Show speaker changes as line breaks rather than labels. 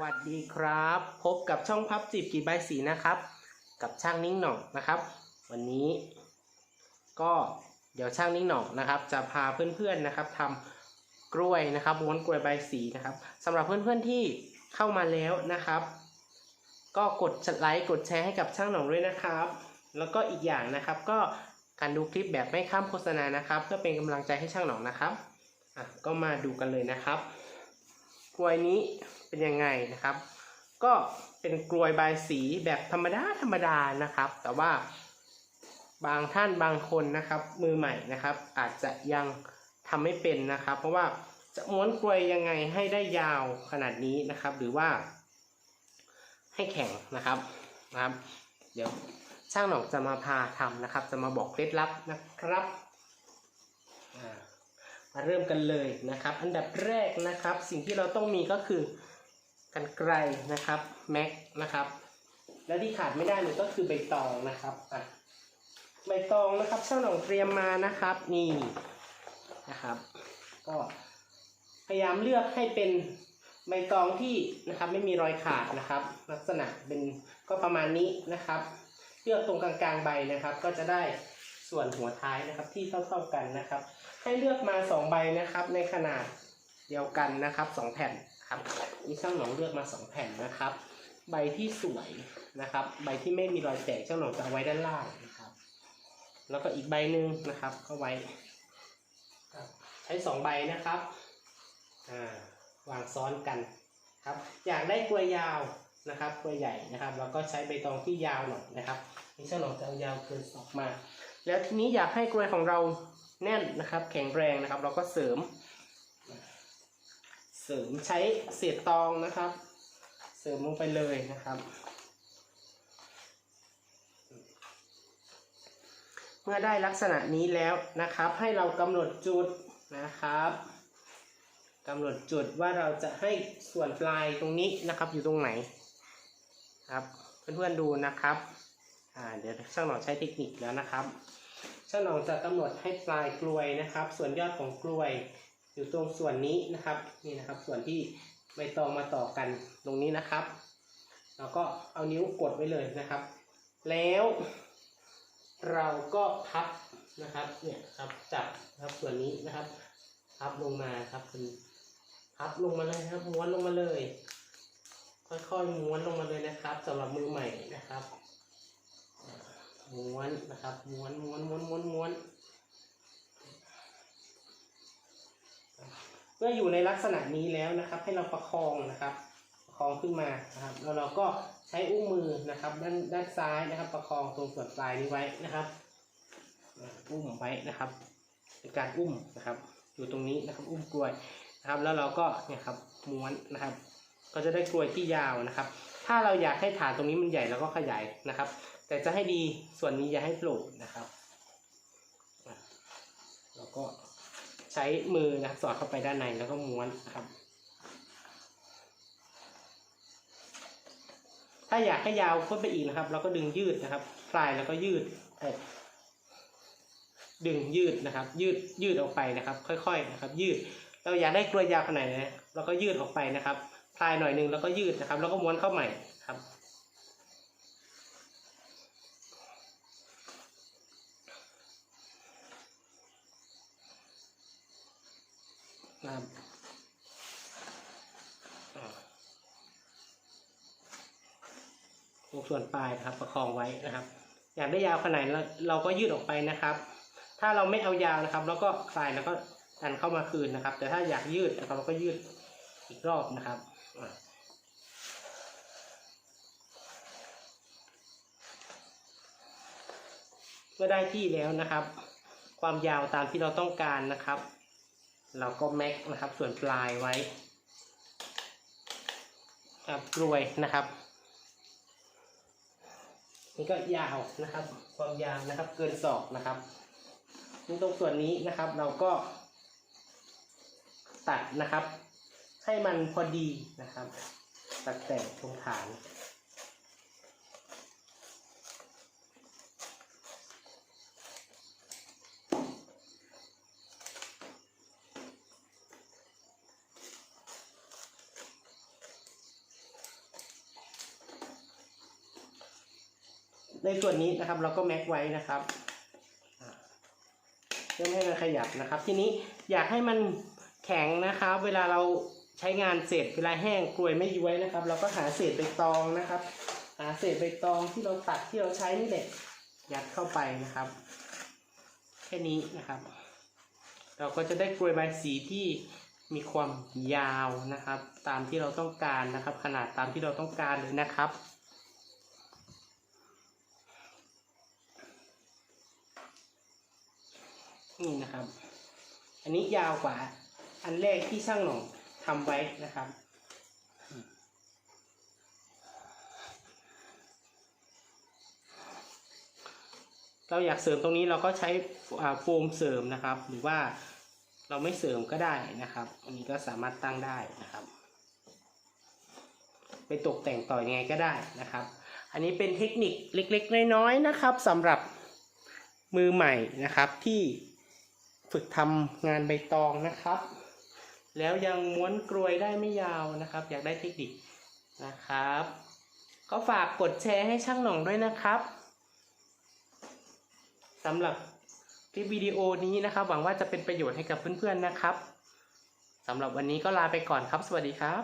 วัสดีครับ พบกับช่องพับจีบกี่ใบสีนะครับ กับช่างนิ่งหน่องนะครับ วันนี้ ก็เดี๋ยวช่างนิ่งหน่องนะครับ จะพาเพื่อนๆนะครับทำกล้วยนะครับม้วนกล้วยใบสีนะครับสำหรับเพื่อนๆที่เข้ามาแล้วนะครับ ก็กดไลค์กดแชร์ให้กับช่างหน่องด้วยนะครับ แล้วก็อีกอย่างนะครับ ก็การดูคลิปแบบไม่ข้ามโฆษณานะครับ เพื่อเป็นกำลังใจให้ช่างหน่องนะครับอะก็มาดูกันเลยนะครับ กลวยนี้เป็นยังไงนะครับ ก็เป็นกลวยใบสีแบบธรรมดาธรรมดานะครับ แต่ว่าบางท่านบางคนนะครับ มือใหม่นะครับ อาจจะยังทำไม่เป็นนะครับ เพราะว่าจะม้วนกลวยยังไงให้ได้ยาวขนาดนี้นะครับ หรือว่า ให้แข็งนะครับนะครับ เดี๋ยวช่างหนองจะมาพาทำนะครับ จะมาบอกเคล็ดลับนะครับ มาเริ่มกันเลยนะครับ อันดับแรกนะครับ สิ่งที่เราต้องมีก็คือกันไกรนะครับแม็กนะครับ และที่ขาดไม่ได้เลยก็คือใบตองนะครับอะใบตองนะครับช่างหนองเตรียมมานะครับนี่นะครับ ก็พยายามเลือกให้เป็นใบตองที่นะครับไม่มีรอยขาดนะครับ ลักษณะเป็นก็ประมาณนี้นะครับ เลือกตรงกลางๆใบนะครับ ก็จะได้ส่วนหัวท้ายนะครับที่เท่าๆกันนะครับ ให้เลือกมา2ใบนะครับ ในขนาดเดียวกันนะครับ2แผ่นครับนี่ช่างหนองเลือกมา2แผ่นนะครับ ใบที่สวยนะครับ ใบที่ไม่มีรอยแตกช่างหนองจะเอาไว้ด้านล่างนะครับ แล้วก็อีกใบหนึ่งนะครับ ก็ไว้ ใช้2ใบนะครับอ่าวางซ้อนกันครับ อยากได้กลวยยาวนะครับกลวยใหญ่นะครับ แล้วก็ใช้ใบตองที่ยาวหน่อยนะครับ นี่ช่างหนองจะเอายาวเกินออกมา แล้วทีนี้อยากให้กลวยของเราแน่นนะครับ แข็งแรงนะครับ เราก็เสริม เสริมใช้เศษตองนะครับ เสริมลงไปเลยนะครับ เมื่อได้ลักษณะนี้แล้วนะครับ ให้เรากำหนดจุดนะครับกำหนดจุดว่าเราจะให้ส่วนปลายตรงนี้นะครับอยู่ตรงไหนครับเพื่อนๆดูนะครับ อ่าเดี๋ยวช่างหนองใช้เทคนิคแล้วนะครับ ช่างหนองจะกำหนดให้ปลายกลวยนะครับ ส่วนยอดของกลวยอยู่ตรงส่วนนี้นะครับ นี่นะครับ ส่วนที่ใบตองมาต่อกันตรงนี้นะครับ แล้วก็เอานิ้วกดไว้เลยนะครับ แล้วเราก็พับนะครับเนี่ยครับจับนะครับส่วนนี้นะครับ พับลงมาครับคือพับลงมาเลยครับม้วนลงมาเลย ค่อยๆม้วนลงมาเลยนะครับสำหรับมือใหม่นะครับ ม้วนนะครับ ม้วนม้วนม้วนม้วนม้วนเมื่ออยู่ในลักษณะนี้แล้วนะครับ ให้เราประคองนะครับ ประคองขึ้นมานะครับ แล้วเราก็ใช้อุ้งมือนะครับ ด้านด้านซ้ายนะครับ ประคองตรงส่วนปลายนี้ไว้นะครับอุ้มไว้นะครับเป็นการอุ้มนะครับ อยู่ตรงนี้นะครับ อุ้มกล้วยนะครับ แล้วเราก็เนี่ยครับม้วนนะครับ ก็จะได้กลวยที่ยาวนะครับ ถ้าเราอยากให้ฐานตรงนี้มันใหญ่เราก็ขยายนะครับ แต่จะให้ดีส่วนนี้อย่าให้โผล่นะครับแล้วก็ใช้มือนะครับสอดเข้าไปด้านในแล้วก็ม้วนนะครับ ถ้าอยากให้ยาวขึ้นไปอีกนะครับ เราก็ดึงยืดนะครับปลายแล้วก็ยืดดึงยืดนะครับ ยืดยืดออกไปนะครับ ค่อยๆนะครับ ยืดเราอยากได้กลวยยาวขนาดไหนเราก็ยืดออกไปนะครับ ปลายหน่อยหนึ่งแล้วก็ยืดนะครับ แล้วก็ม้วนเข้าใหม่ครับ นะครับอ่าตรงส่วนปลายนะครับประคองไว้นะครับ อยากได้ยาวขนาดเราเราก็ยืดออกไปนะครับ ถ้าเราไม่เอายาวนะครับ แล้วก็คลายแล้วก็ดันเข้ามาคืนนะครับ แต่ถ้าอยากยืดนะครับเราก็ยืด อีกรอบนะครับอ่าเมื่อได้ที่แล้วนะครับ ความยาวตามที่เราต้องการนะครับ เราก็แม็กนะครับส่วนปลายไว้ครับกลวยนะครับนี่ก็ยาวนะครับ ความยาวนะครับเกินศอกนะครับนี่ตรงส่วนนี้นะครับเราก็ตัดนะครับ ให้มันพอดีนะครับ ตัดแต่งตรงฐาน ในส่วนนี้นะครับเราก็แม็กไว้นะครับเพื่อให้มันขยับนะครับ ทีนี้อยากให้มันแข็งนะครับ เวลาเรา ใช้งานเสร็จเวลาแห้งกลวยไม่ย้วยนะครับ เราก็หาเศษใบตองนะครับ หาเศษใบตองที่เราตัดที่เราใช้นี่แหละยัดเข้าไปนะครับ แค่นี้นะครับ เราก็จะได้กลวยใบสีที่มีความยาวนะครับ ตามที่เราต้องการนะครับ ขนาดตามที่เราต้องการเลยนะครับนี่นะครับ อันนี้ยาวกว่าอันแรกที่ช่างหน่อง ทำไว้นะครับ เราอยากเสริมตรงนี้เราก็ใช้โฟมเสริมนะครับ หรือว่าเราไม่เสริมก็ได้นะครับ อันนี้ก็สามารถตั้งได้นะครับ ไปตกแต่งต่อยังไงก็ได้นะครับ อันนี้เป็นเทคนิคเล็กๆ น้อยๆนะครับสำหรับมือใหม่นะครับที่ฝึกทำงานใบตองนะครับ แล้วยังม้วนกรวยได้ไม่ยาวนะครับ อยากได้เทคนิคนะครับ ก็ฝากกดแชร์ให้ช่างหน่องด้วยนะครับสำหรับคลิปวิดีโอนี้นะครับ หวังว่าจะเป็นประโยชน์ให้กับเพื่อนๆนะครับสำหรับวันนี้ก็ลาไปก่อนครับ สวัสดีครับ